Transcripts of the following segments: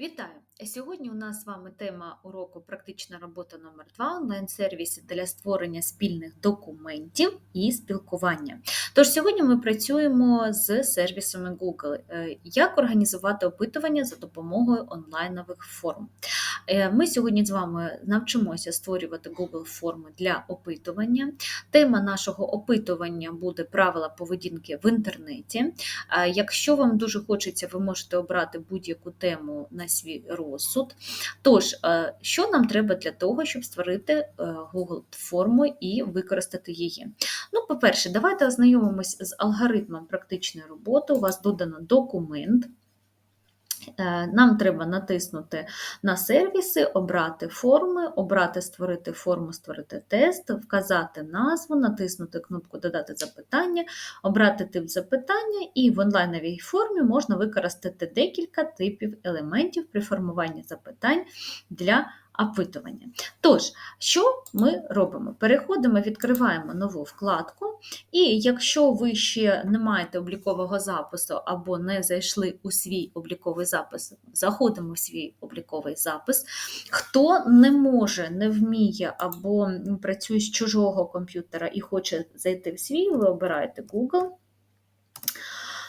Вітаю! Сьогодні у нас з вами тема уроку Практична робота номер 2 онлайн-сервіс для створення спільних документів і спілкування. Тож сьогодні ми працюємо з сервісами Google. Е, Як організувати опитування за допомогою онлайнових форм? Е, Ми сьогодні з вами навчимося створювати Google форми для опитування. Тема нашого опитування буде правила поведінки в інтернеті. Е, Якщо вам дуже хочеться, ви можете обрати будь-яку тему на свій розсуд. Тож, е, що нам треба для того, щоб створити Google форму і використати її? Ну, по-перше, давайте ознайомимось з алгоритмом практичної роботи. У вас додано документ. Е, Нам треба натиснути на сервіси, обрати форми, обрати Створити форму, створити тест, вказати назву, натиснути кнопку Додати запитання, обрати тип запитання, і в онлайновій формі можна використати декілька типів елементів при формуванні запитань для опитування. Тож, що ми робимо? Переходимо, відкриваємо нову вкладку, і якщо ви ще не маєте облікового запису або не зайшли у свій обліковий запис, заходимо в свій обліковий запис. Хто не може, не вміє або працює з чужого комп'ютера і хоче зайти в свій, ви обираєте Google,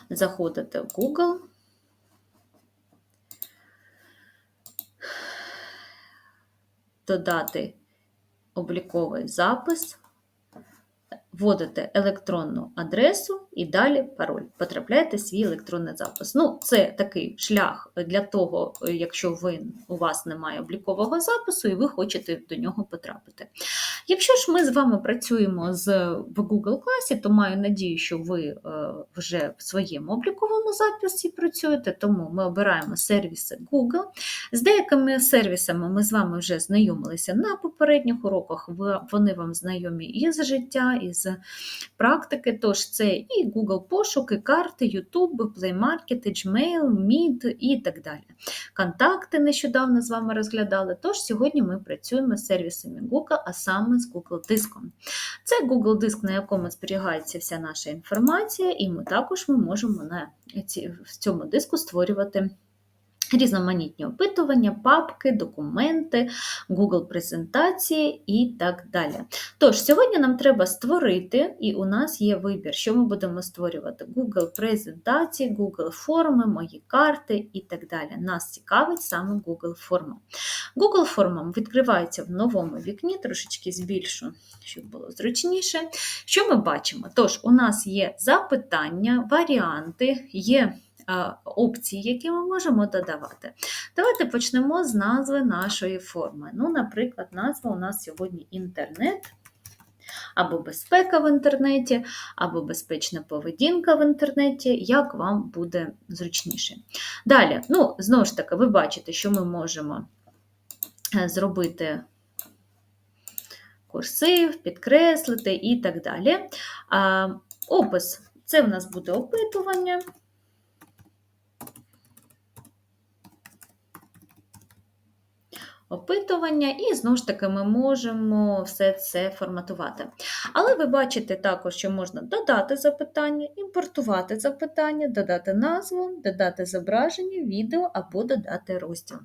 заходите в Google. Додати обліковий запис, вводите електронну адресу і далі пароль. Потрапляєте свій електронний запис. Ну, Це такий шлях для того, якщо ви, у вас немає облікового запису і ви хочете до нього потрапити. Якщо ж ми з вами працюємо з, в Google класі, то маю надію, що ви е, вже в своєму обліковому записі працюєте, тому ми обираємо сервіси Google. З деякими сервісами ми з вами вже знайомилися на попередніх уроках, вони вам знайомі із життя, із практики. Тож це і Google пошуки, карти, YouTube, Play Market, Gmail, Meet і так далі. Контакти нещодавно з вами розглядали. Тож сьогодні ми працюємо з сервісами Google, а саме з Google Диском. Це Google Диск, на якому зберігається вся наша інформація, і ми також ми можемо на в цьому диску створювати. Різноманітні опитування, папки, документи, Google презентації і так далі. Тож, сьогодні нам треба створити, і у нас є вибір, що ми будемо створювати: Google презентації, Google форми, мої карти і так далі. Нас цікавить саме Google форма. Google форма відкривається в новому вікні, трошечки збільшу, щоб було зручніше. Що ми бачимо? Тож, у нас є запитання, варіанти, є опції, які ми можемо додавати. Давайте почнемо з назви нашої форми. Ну, Наприклад, назва у нас сьогодні інтернет. Або безпека в інтернеті, або безпечна поведінка в інтернеті, як вам буде зручніше. Далі, ну, знову ж таки, ви бачите, що ми можемо е, зробити курсив, підкреслити і так далі. А, Опис це в нас буде опитування. Опитування, і знову ж таки ми можемо все це форматувати. Але ви бачите також, що можна додати запитання, імпортувати запитання, додати назву, додати зображення, відео або додати розділ.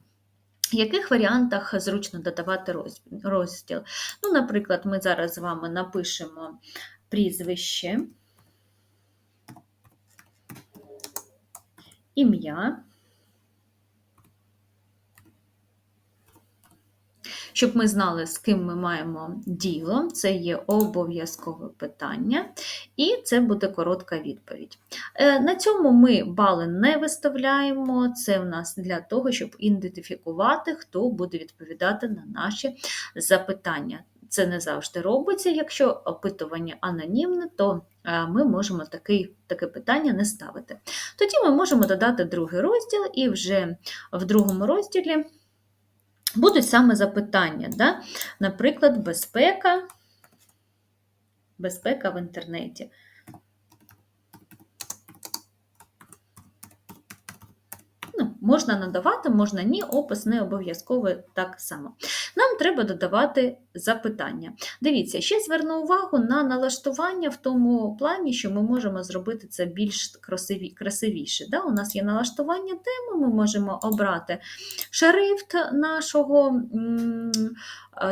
В яких варіантах зручно додавати розділ? Ну, Наприклад, ми зараз з вами напишемо прізвище, ім'я. Щоб ми знали, з ким ми маємо діло, це є обов'язкове питання, і це буде коротка відповідь. Е, на цьому ми бали не виставляємо, це в нас для того, щоб ідентифікувати, хто буде відповідати на наші запитання. Це не завжди робиться, якщо опитування анонімне, то е, ми можемо таке, таке питання не ставити. Тоді ми можемо додати другий розділ, і вже в другому розділі будуть саме запитання. Да? Наприклад, безпека, безпека в інтернеті. Ну, Можна надавати, можна ні, опис не обов'язково так само. Нам треба додавати запитання. Дивіться, ще зверну увагу на налаштування в тому плані, що ми можемо зробити це більш красиві, красивіше. Да? У нас є налаштування теми, ми можемо обрати шрифт нашого,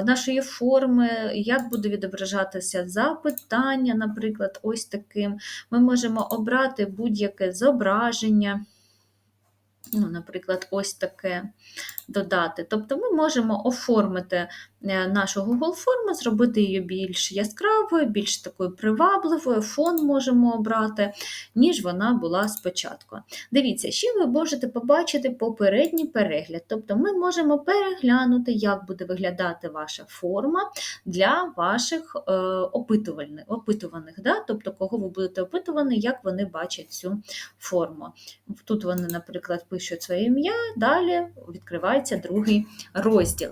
нашої форми, як буде відображатися запитання, наприклад, ось таким. Ми можемо обрати будь-яке зображення ну, наприклад, ось таке додати. Тобто ми можемо оформити е, нашу Google форму, зробити її більш яскравою, більш такою привабливою, фон можемо обрати, ніж вона була спочатку. Дивіться, ще ви можете побачити попередній перегляд. Тобто ми можемо переглянути, як буде виглядати ваша форма для ваших е, опитувальних, опитуваних, да? тобто кого ви будете опитувані, як вони бачать цю форму. Тут вони, наприклад, пишуть своє ім'я, далі відкривається другий розділ.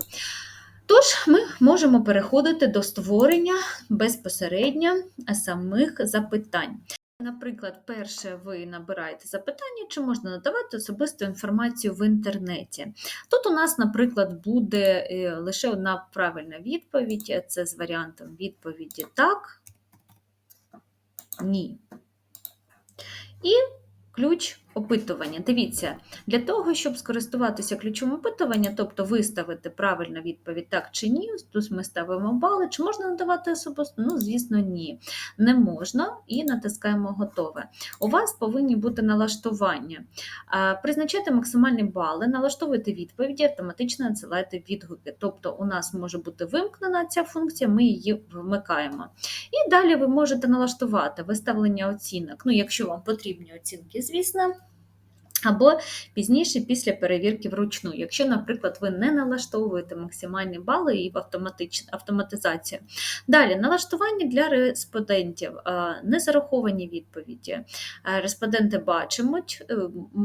Тож, ми можемо переходити до створення безпосередньо самих запитань. Наприклад, перше ви набираєте запитання, чи можна надавати особисту інформацію в інтернеті. Тут у нас, наприклад, буде е, лише одна правильна відповідь: це з варіантом відповіді так, ні. І ключ опитування. Дивіться, для того, щоб скористуватися ключом опитування, тобто виставити правильну відповідь так чи ні, тут ми ставимо бали, чи можна надавати особисто? Ну, звісно, ні. Не можна і натискаємо готове. У вас повинні бути налаштування. Призначайте максимальні бали, налаштовуйте відповіді, автоматично надсилайте відгуки. Тобто, у нас може бути вимкнена ця функція, ми її вмикаємо. І далі ви можете налаштувати виставлення оцінок. Ну, якщо вам потрібні оцінки, звісно. Або пізніше після перевірки вручну, якщо, наприклад, ви не налаштовуєте максимальні бали і в автоматизацію. Далі, налаштування для респондентів, незараховані відповіді. Респонденти бачимуть, е,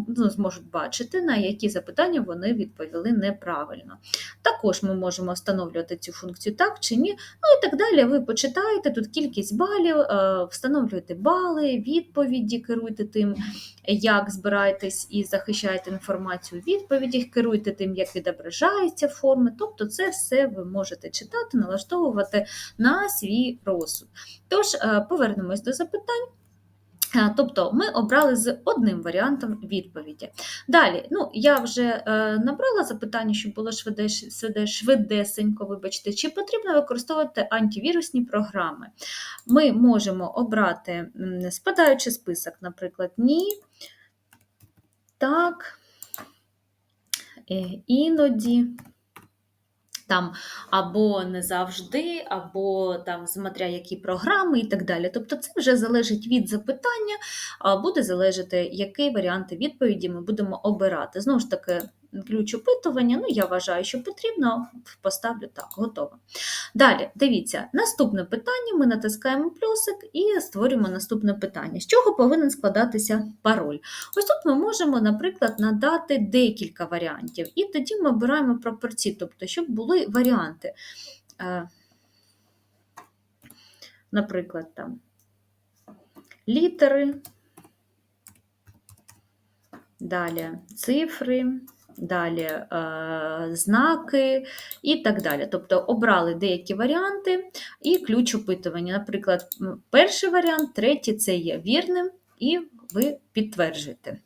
ну, зможуть бачити, на які запитання вони відповіли неправильно. Також ми можемо встановлювати цю функцію так чи ні. Ну і так далі. Ви почитаєте тут кількість балів, встановлюєте бали, відповіді, керуйте тим, як збираєтесь і захищаєте інформацію у відповідях, керуйте тим, як відображаються форми. Тобто, це все ви можете читати, налаштовувати на свій розсуд. Тож, е, повернемось до запитань. Е, тобто ми обрали з одним варіантом відповіді. Далі, ну, я вже е, набрала запитання, щоб було швидесенько, вибачте, чи потрібно використовувати антивірусні програми. Ми можемо обрати спадаючий список, наприклад, ні так, е, іноді. Там або не завжди, або там смотря які програми і так далі. Тобто це вже залежить від запитання, буде залежати, який варіанти відповіді ми будемо обирати. Знову ж таки, ключ опитування, ну, я вважаю, що потрібно, поставлю так, готово. Далі, дивіться, наступне питання: ми натискаємо плюсик і створюємо наступне питання. З чого повинен складатися пароль? Ось тут ми можемо, наприклад, надати декілька варіантів, і тоді ми обираємо пропорції, тобто, щоб були варіанти. Е, наприклад, там літери, далі цифри далі е, знаки і так далі. Тобто обрали деякі варіанти і ключ опитування. Наприклад, перший варіант, третій це є вірним, і ви підтверджуєте.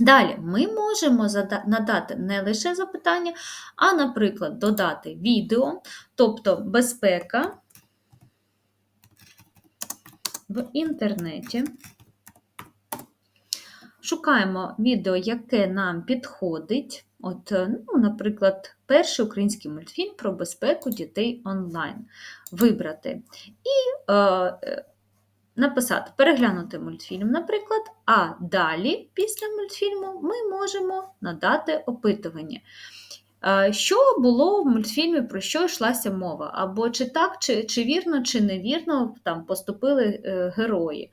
Далі ми можемо надати не лише запитання, а, наприклад, додати відео, тобто безпека в інтернеті. Шукаємо відео, яке нам підходить. От, е, ну, Наприклад, перший український мультфільм про безпеку дітей онлайн. Вибрати. І е, написати, переглянути мультфільм, наприклад, а далі, після мультфільму, ми можемо надати опитування. Що було в мультфільмі, про що йшлася мова? Або чи так, чи чи вірно, чи невірно там поступили е, герої,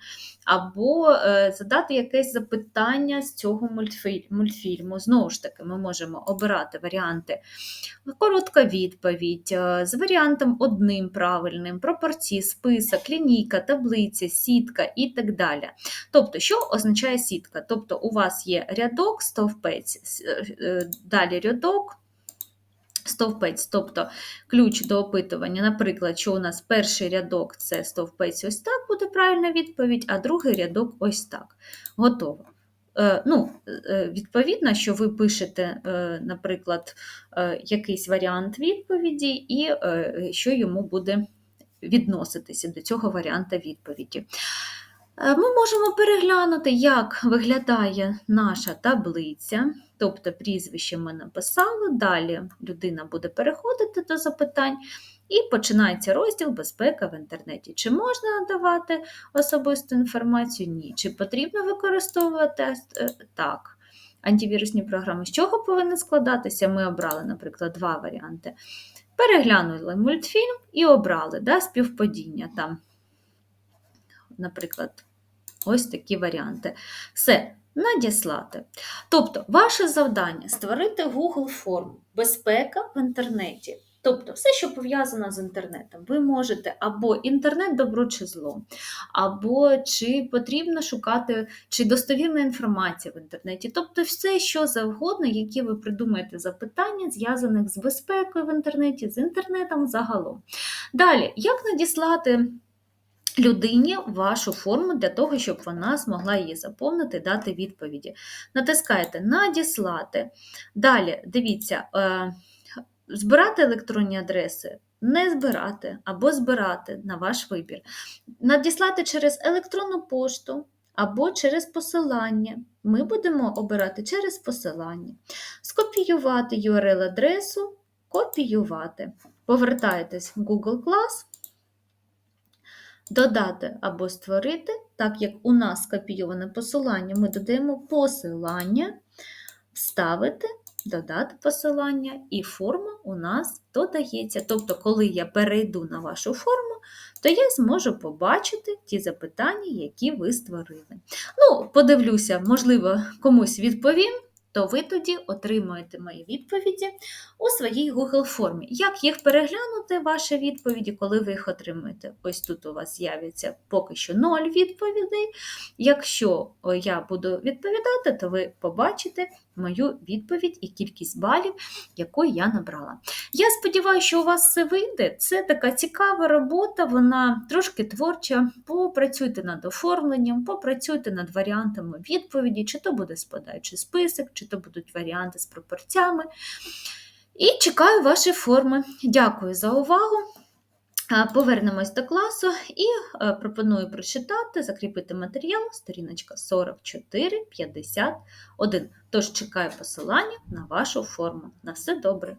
або е, задати якесь запитання з цього мультфіль- мультфільму. Знову ж таки, ми можемо обирати варіанти коротка відповідь е, з варіантом одним правильним, пропорції, список, лінійка, таблиця, сітка і так далі. Тобто, що означає сітка? Тобто, у вас є рядок, стовпець, е, далі рядок. Стовпець, тобто ключ до опитування, наприклад, що у нас перший рядок це стовпець ось так буде правильна відповідь, а другий рядок ось так. Готово. Е, Ну, е, відповідно, що ви пишете, е, наприклад, якийсь варіант відповіді, і що йому буде відноситися до цього варіанта відповіді. Ми можемо переглянути, як виглядає наша таблиця, тобто прізвище ми написали, далі людина буде переходити до запитань, і починається розділ Безпека в інтернеті. Чи можна надавати особисту інформацію? Ні. Чи потрібно використовувати Е, так. Антивірусні програми з чого повинні складатися? Ми обрали, наприклад, два варіанти. Переглянули мультфільм і обрали да, співпадіння там, наприклад, ось такі варіанти. Все, надіслати. Тобто, ваше завдання створити Google форму безпека в інтернеті. Тобто, все, що пов'язано з інтернетом, ви можете або інтернет добро чи зло, або чи потрібно шукати, чи достовірна інформація в інтернеті. Тобто, все, що завгодно, які ви придумаєте запитання, зв'язаних з безпекою в інтернеті, з інтернетом загалом. Далі, як надіслати людині вашу форму для того, щоб вона змогла її заповнити, дати відповіді. Натискаєте Надіслати. Далі, дивіться, е, збирати електронні адреси. Не збирати або збирати на ваш вибір. Надіслати через електронну пошту або через посилання. Ми будемо обирати через посилання. Скопіювати URL-адресу, копіювати. Повертаєтесь в Google Class, додати або створити, так як у нас скопійоване посилання, ми додаємо посилання, вставити, додати посилання, і форма у нас додається. Тобто, коли я перейду на вашу форму, то я зможу побачити ті запитання, які ви створили. Ну, подивлюся, можливо, комусь відповім. То ви тоді отримуєте мої відповіді у своїй Google формі. Як їх переглянути, ваші відповіді, коли ви їх отримуєте? Ось тут у вас з'явиться поки що 0 відповідей. Якщо я буду відповідати, то ви побачите мою відповідь і кількість балів, яку я набрала. Я сподіваюся, що у вас все вийде. Це така цікава робота, вона трошки творча. Попрацюйте над оформленням, попрацюйте над варіантами відповіді, чи то буде спадаючий список, чи то будуть варіанти з пропорцями. І чекаю ваші форми. Дякую за увагу. Повернемось до класу і е, пропоную прочитати, закріпити матеріал, сторіночка 44-51. Тож чекаю посилання на вашу форму. На все добре!